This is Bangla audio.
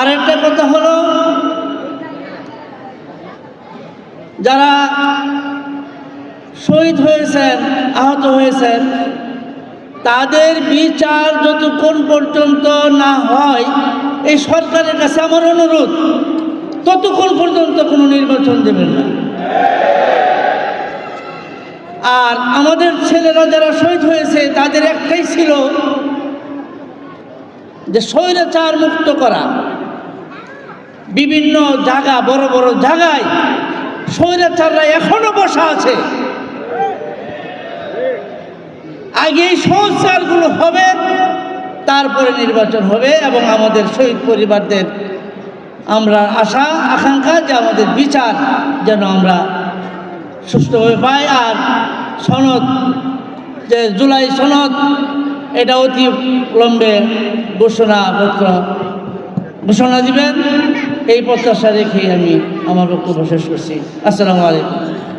আরেকটা কথা হলো, যারা শহীদ হয়েছেন, আহত হয়েছেন, তাদের বিচার যতক্ষণ পর্যন্ত না হয়, এই সরকারের কাছে আমার অনুরোধ, ততক্ষণ পর্যন্ত কোনো নির্বাচন দেবেন না। আর আমাদের ছেলেরা যারা শহীদ হয়েছে, তাদের একটাই ছিল যে স্বৈরাচার মুক্ত করা। বিভিন্ন জায়গা, বড় বড় জায়গায় স্বৈরাচাররা এখনও বসা আছে। আগে এই সংস্কারগুলো হবে, তারপরে নির্বাচন হবে এবং আমাদের শহীদ পরিবারদের আমরা আশা, আকাঙ্ক্ষা যে আমাদের বিচার যেন আমরা সুষ্ঠুভাবে পাই। আর সনদ, যে জুলাই সনদ, এটা অতি লম্বে ঘোষণাপত্র ঘোষণা দিবেন। এই প্রত্যাশা রেখেই আমি আমার বক্তব্য শেষ করছি। আসসালামু আলাইকুম।